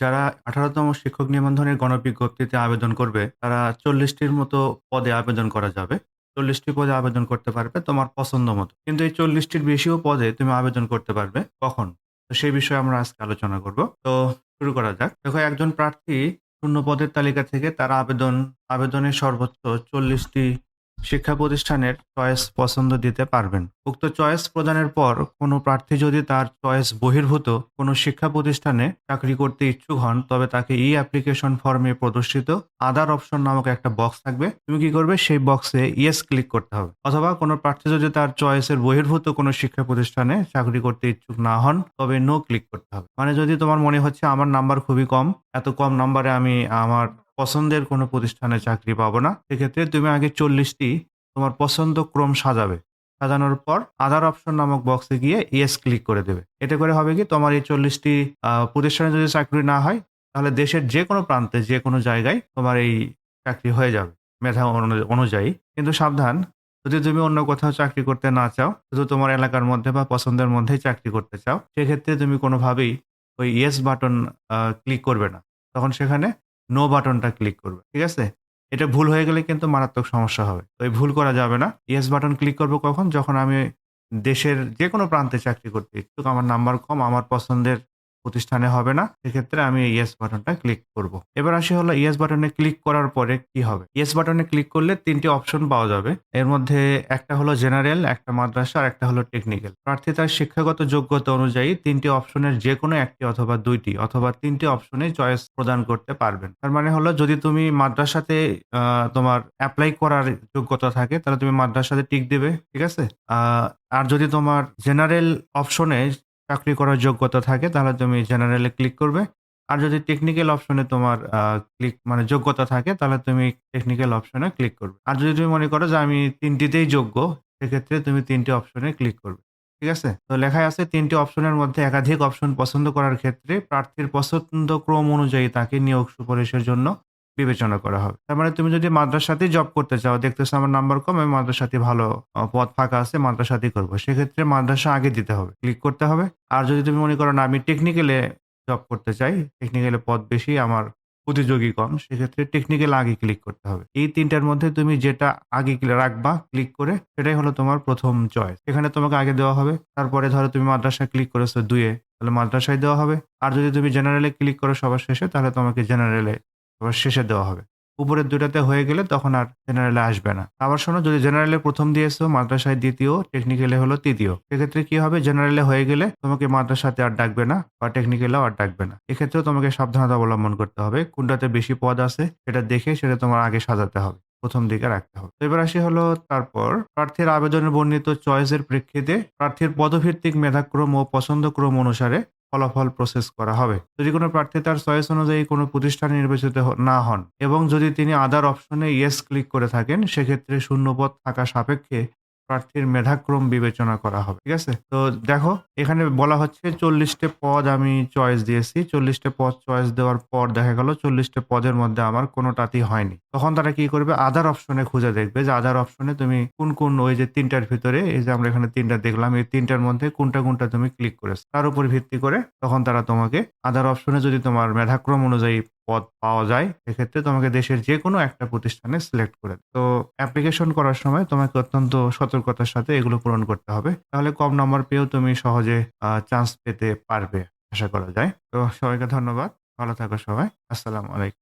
যারা আঠারোতম শিক্ষক নিবন্ধনের গণবিজ্ঞপ্তিতে আবেদন করবে, তারা চল্লিশটির মতো পদে আবেদন করা যাবে। চল্লিশটি পদে আবেদন করতে পারবে তোমার পছন্দ মতো। কিন্তু এই চল্লিশটির বেশিও পদে তুমি আবেদন করতে পারবে। কখন? তো সেই বিষয়ে আমরা আজকে আলোচনা করব। তো শুরু করা যাক। দেখো, একজন প্রার্থী শূন্য পদের তালিকা থেকে তার আবেদন, আবেদনের সর্বোচ্চ চল্লিশটি শিক্ষা প্রতিষ্ঠানের চয়েস পছন্দ দিতে পারবেন। উক্ত চয়েস প্রদানের পর কোনো প্রার্থী যদি তার চয়েস বহির্ভূত কোনো শিক্ষা প্রতিষ্ঠানে চাকরি করতে ইচ্ছুক হন, তবে তাকে ই অ্যাপ্লিকেশন ফর্মে প্রদর্শিত আদার অপশন নামক একটা বক্স থাকবে। তুমি কি করবে? সেই বক্সে ইয়েস ক্লিক করতে হবে। অথবা কোনো প্রার্থী যদি তার চয়েসের বহির্ভূত কোনো শিক্ষা প্রতিষ্ঠানে চাকরি করতে ইচ্ছুক না হন, তবে নো ক্লিক করতে হবে। মানে যদি তোমার মনে হচ্ছে আমার নাম্বার খুবই কম, এত কম নাম্বারে আমি আমার পছন্দের কোনো প্রতিষ্ঠানে চাকরি পাবো না সেক্ষেত্রে তুমি আগে চল্লিশটি তোমার পছন্দ ক্রম সাজাবে। সাজানোর পর আদার অপশন নামক বক্সে গিয়ে ইয়েস ক্লিক করে দেবে। এতে করে হবে কি তোমার এই চল্লিশটি প্রতিষ্ঠানে যদি চাকরি না হয়, তাহলে দেশের যে কোনো প্রান্তে যে কোনো জায়গায় তোমার এই চাকরি হয়ে যাবে, মেধা অনু- অনুযায়ী। কিন্তু সাবধান, যদি তুমি অন্য কোথাও চাকরি করতে না চাও, শুধু তোমার এলাকার মধ্যে বা পছন্দের মধ্যেই চাকরি করতে চাও, সেক্ষেত্রে তুমি কোনোভাবেই ওই ইয়েস বাটন ক্লিক করবে না। তখন সেখানে নো বাটনটা ক্লিক করবে, ঠিক আছে? এটা ভুল হয়ে গেলে কিন্তু মারাত্মক সমস্যা হবে। তো এই ভুল করা যাবে না। ইয়েস বাটন ক্লিক করব কখন? যখন আমি দেশের যে কোনো প্রান্তে চাকরি করতে ইচ্ছুক, আমার নাম্বার কম, আমার পছন্দের প্রতিষ্ঠানে হবে না, সেক্ষেত্রে আমি ইয়েস বাটনটা ক্লিক করব। এবার আসি হলো ইয়েস বাটনে ক্লিক করার পরে কি হবে? ইয়েস বাটনে ক্লিক করলে তিনটি অপশন পাওয়া যাবে। এর মধ্যে একটা হলো জেনারেল একটা মাদ্রাসা, আর একটা হলো টেকনিক্যাল প্রার্থী তার শিক্ষাগত যোগ্যতা অনুযায়ী তিনটি অপশনের যে কোনো একটি অথবা দুইটি অথবা তিনটি অপশনে চয়েস প্রদান করতে পারবেন। তার মানে হলো যদি তুমি মাদ্রাসাতে তোমার অ্যাপ্লাই করার যোগ্যতা থাকে, তাহলে তুমি মাদ্রাসাতে টিক দেবে, ঠিক আছে? আর যদি তোমার জেনারেল অপশনে চাকরি করার যোগ্যতা থাকে, তাহলে তুমি জেনারেলে ক্লিক করবে। আর যদি টেকনিক্যাল অপশনে তোমার ক্লিক মানে যোগ্যতা থাকে, তাহলে তুমি টেকনিক্যাল অপশনে ক্লিক করবে। আর যদি তুমি মনে করো যে আমি তিনটিতেই যোগ্য, সেক্ষেত্রে তুমি তিনটি অপশনে ক্লিক করবে। ঠিক আছে? তো লেখায় আছে তিনটি অপশনের মধ্যে একাধিক অপশন পছন্দ করার ক্ষেত্রে প্রার্থীর পছন্দ ক্রম অনুযায়ী তাকে নিয়োগ সুপারিশের জন্য বিবেচনা করা হবে। তার মানে তুমি যদি মাদ্রাসাতে জব করতে চাও, দেখতেছো আমার নাম্বার কম, আমি মাদ্রাসাতে ভালো পদ ফাঁকা আছে, মাদ্রাসাতেই করব। সেক্ষেত্রে মাদ্রাসা আগে দিতে হবে ক্লিক করতে হবে। আর যদি তুমি মনে করো না, আমি টেকনিক্যালে জব করতে চাই টেকনিক্যালে পদ বেশি, আমার প্রতিযোগী কম, সেক্ষেত্রে টেকনিক্যাল আগে ক্লিক করতে হবে। এই তিনটার মধ্যে তুমি যেটা আগে রাখবা ক্লিক করে, সেটাই হলো তোমার প্রথম চয়েস এখানে তোমাকে আগে দেওয়া হবে, তারপরে ধরো তুমি মাদ্রাসা ক্লিক করেছ দুয়ে তাহলে মাদ্রাসায় দেওয়া হবে। আর যদি তুমি জেনারেলে ক্লিক করো সবার শেষে, তাহলে তোমাকে জেনারেলে সবার শেষে দেওয়া হবে। উপরের দুটাতে হয়ে গেলে তখন আর জেনারেলে আসবে না। আবার শোনো, যদি জেনারেলে প্রথম দিয়েছ মাদ্রাসায় দ্বিতীয় টেকনিক্যালে হলো তৃতীয়। সেক্ষেত্রে কি হবে? জেনারেলে হয়ে গেলে তোমাকে মাদ্রাসাতে আর ডাকবে না বা টেকনিক্যালেও আর ডাকবে না। এক্ষেত্রেও তোমাকে সাবধানতা অবলম্বন করতে হবে। কোনটাতে বেশি পদ আছে সেটা দেখে সেটা তোমার আগে সাজাতে হবে। প্রথম দিকে রাখতে হবে। এবার আসি হলো তারপর, প্রার্থীর আবেদনে বর্ণিত চয়েসের প্রেক্ষিতে প্রার্থীর পদভিত্তিক মেধাক্রম ও পছন্দক্রম অনুসারে ফলাফল প্রসেস করা হবে। যদি কোনো প্রার্থী তার চয়েস অনুযায়ী কোনো প্রতিষ্ঠানে নির্বাচিত না হন এবং যদি তিনি আদার অপশনে ইয়েস ক্লিক করে থাকেন, সেক্ষেত্রে শূন্যপদ থাকা সাপেক্ষে প্রার্থীর মেধাক্রম বিবেচনা করা হবে, ঠিক আছে? তো দেখো, এখানে বলা হচ্ছে চল্লিশটা পদ আমি চয়েস দিয়েছি। চল্লিশটা পদ চয়েস দেওয়ার পর দেখা গেল চল্লিশটা পদের মধ্যে আমার কোনোটাতেই হয়নি। তখন তারা কি করবে? আদার অপশনে খুঁজে দেখবে যে আদার অপশনে তুমি কোন কোন ওই যে তিনটার ভিতরে, এই যে আমরা এখানে তিনটা দেখলাম, এই তিনটার মধ্যে কোনটা কোনটা তুমি ক্লিক করেছ। তার উপর ভিত্তি করে তখন তারা তোমাকে আদার অপশনে যদি তোমার মেধাক্রম অনুযায়ী পদ পাওয়া যায় সেক্ষেত্রে তোমাকে দেশের যে কোনো একটা প্রতিষ্ঠানে সিলেক্ট করে তো অ্যাপ্লিকেশন করার সময় তোমাকে অত্যন্ত সতর্কতার সাথে এগুলো পূরণ করতে হবে। তাহলে কম নম্বর পেয়েও তুমি সহজে চান্স পেতে পারবে, আশা করা যায়। তো সবাইকে ধন্যবাদ। ভালো থাকো সবাই। আসসালামু আলাইকুম।